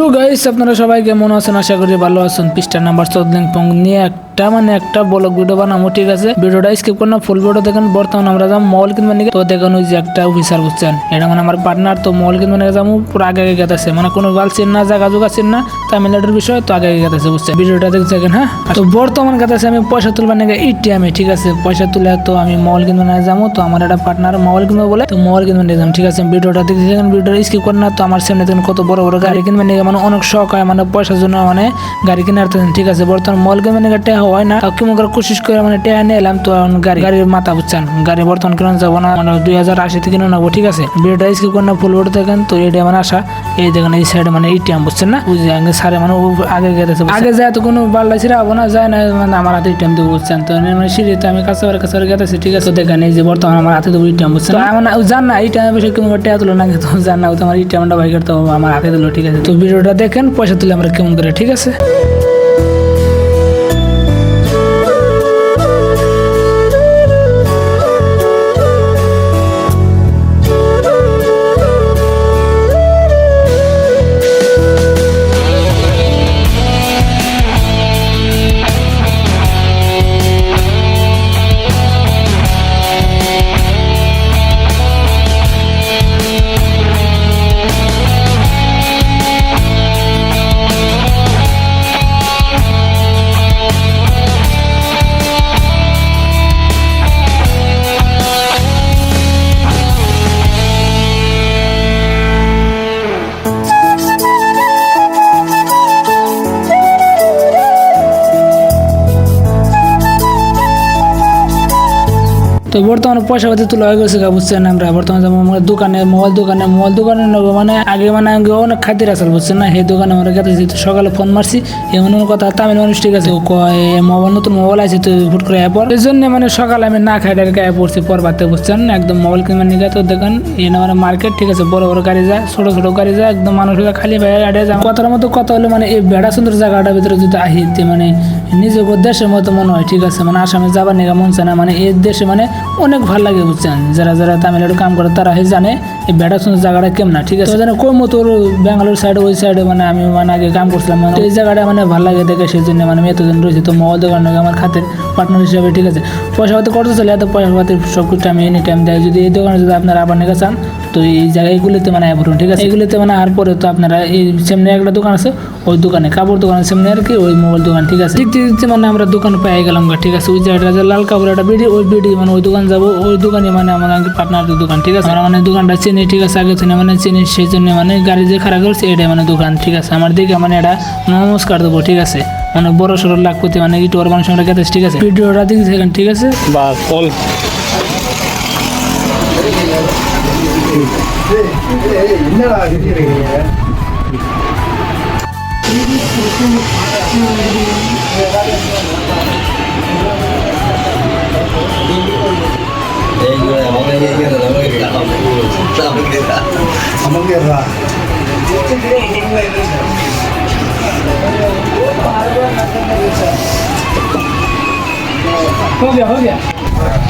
তো গাইস আপনারা সবাই কেমন আছেন? আশা করি ভালো আছেন। পৃষ্ঠা নাম্বার চোদ্দ পং নিয়ে একটা মানে একটা ব্লগ ভিডিও বানাবো, ঠিক আছে? ভিডিওটা স্কিপ করুন ফুল ভিডিও দেখেন। বর্তমানে আমরা যাব মল কিনবেন নাকি। তো দেখেন ওই যে একটা অফিসার বুঝছেন এটা মানে আমার পার্টনার তো মল কিনবেন নাকি যাব, পুরো আগে আগে গেতেছে। মানে কোনো গাল চিন না জায়গা জোগা চিন না, তামিলনাড়ুর বিষয় তো আগে আগে গেতেছে, বুঝছেন? ভিডিওটা দেখতে দেখেন হ্যাঁ? তো বর্তমান গেতেছে আমি পয়সা তুলবার নাকি ইটিএমে ঠিক আছে? পয়সা তুলে তো আমি মল কিনবেন না যাব, তো আমার একটা পার্টনার মল কিনবো বলে, তো মল কিনবেন নিয়ে যাব, ঠিক আছে? ভিডিওটা দেখতে দেখেন ভিডিওটা স্কিপ করেন না, তো আমার সামনে দেখেন কত বড় বড় গাড়ি কিনবেন নাকি মানে অনেক শখ হয় মানে পয়সার জন্য মানে গাড়ি কিনে আসতেছেন ঠিক আছে? বর্তমান মল কিনবেন নাকি হয় না। তাও কেমন করে কোশিশ করে মানে টেহা নিয়ে এলাম তো গাড়ি গাড়ির মাথা বুঝছেন গাড়ি বর্তমান কিনে যাব না মানে দুই হাজার আশিতে কিনে নেব ঠিক আছে? ভিডিওটা স্কিপ করেন না ফুল ভিডিও দেখেন তো এটা মানে আসা এই দেখেন এই সাইডে মানে এটিএম বুঝছেন না? বুঝছি আগে সারে মানে ও আগে গেছে আগে যায় তো কোনো বাল্লা ছিঁড়া হব না যায় না মানে আমার হাতে এটিএম দিয়ে বুঝছেন? তো মানে সিঁড়িতে আমি কাছে কাছে গেতেছি ঠিক আছে? দেখেন এই যে বর্তমানে আমার হাতে দেবো এটিএম বুঝছেন তো আমার ও জান না এই টাইমে বসে কেমন করে টেয়া তুলো না তো জান না ও তো আমার ইটিএমটা ভাই করতে আমার হাতে দিলো ঠিক আছে? তো ভিডিওটা দেখেন পয়সা তুলে আমরা কেমন করে ঠিক আছে? তো বর্তমানে পয়সা পাতি তুলা হয়ে গেছে বুঝছেন আমরা। বর্তমানে আমরা দোকানে, মোবাইল দোকানে মোবাইল দোকানে মানে আগে মানে আগে অনেক খাতির আসল বুঝছেন না? সেই দোকানে আমরা গেতেছি তো সকালে ফোন মারছি এমন কথা, তামিল মানুষ ঠিক আছে। কয় মোবাইল, নতুন মোবাইল আছে তো হুট করে অ্যাপ এই জন্য মানে সকালে আমি না খাই ডাইরেক্ট অ্যাপ পড়ছি পর বাতে বুঝছেন একদম মোবাইল কিনবার নিয়ে তো দেখেন এনে মানে মার্কেট, ঠিক আছে? বড় বড় গাড়ি যায়, ছোট ছোট গাড়ি যায়, একদম মানুষরা খালি আড়ে যায়। কথার মতো কথা হলে মানে এই বেড়া সুন্দর জায়গাটার ভিতরে যদি আহি, তে মানে নিজেকে দেশের মতো মনে হয়, ঠিক আছে? মানে আসামে যাবার নিগা মন চায় না মানে এই দেশে মানে অনেক ভালো লাগে বুঝছেন? যারা যারা তামিলনাড়ু কাম করে তারা জানে এই শুনে জায়গাটা কেমন ঠিক আছে? তো জানে কোয়ম্বতুর ব্যাঙ্গালোর সাইডে ওই সাইডে মানে আমি মানে আগে কাম করছিলাম মানে এই জায়গাটা মানে ভালো লাগে দেখে সেই জন্য মানে আমি এতজন রয়েছে, তো মোবাইল দোকান আমার খাতের পার্টনার হিসাবে, ঠিক আছে? পয়সা পাতি করতে চলে? এত পয়সা পাতি সব কিছু আমি এনি টাইম দেয়। যদি এই দোকানে যদি আপনারা আবার নিয়ে চান তো এই জায়গাগুলিতে মানে আইবরুন ঠিক আছে? এগুলিতে মানে আর পরে তো আপনারা এই সামনে একটা দোকান আছে, ওই দোকানে, কাপড় দোকানের সামনে আর কি, ওই মোবাইল দোকান, ঠিক আছে? দেখতে দেখতে মানে আমরা দোকান পেয়ে গেলাম ঠিক আছে? ওই জায়গাটা যে লাল কাপড় একটা বিডি, ওই বিডি মানে ওই দোকান যাব, ওই দোকানে মানে আমার পার্টনারের দোকান, ঠিক আছে? আমরা মানে দোকানটা চিনি, ঠিক আছে? আগে থেকে মানে চিনি সেই জন্য মানে গাড়ি যে খারাপ করছে, এটাই মানে দোকান, ঠিক আছে? আমার দিকে মানে এটা নমস্কার দেবো, ঠিক আছে? মানে বড় সড়ো লাখ করতে মানে ওর মানুষ ঠিক আছে? ভিডিওটা দেখতে ঠিক আছে? বা কল हो गया हो गया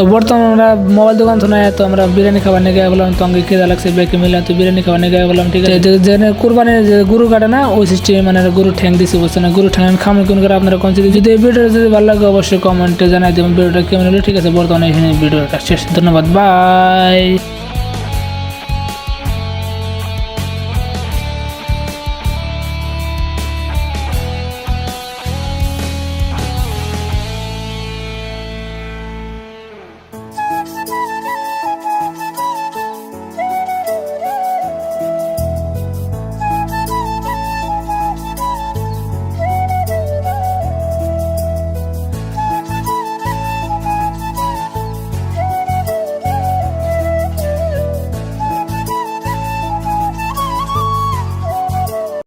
তো বর্তমানে আমরা মোবাইল দোকান নাই, তো আমরা বিরিয়ানি খাবার নিয়ে গিয়ে বললাম তো আমাকে খেতে লাগছে, বেঁকে মিললাম তো বিরিয়ানি খাবার নিয়ে গিয়ে বললাম ঠিক আছে। যে- কোরবানির কুরবানি যে গরু কাটে না, ওই সিস্টেমে মানে গুরু ঠ্যাং দিছে বসে না, গরু ঠ্যাং খামে, কোন করে আপনারা কোন যদি এই ভিডিওটা যদি ভালো লাগে, অবশ্যই কমেন্টে জানাই দেবেন, ভিডিওটা কেমন হলো, ঠিক আছে, বর্তমানে এখানে ভিডিওটা শেষ। ধন্যবাদ বাই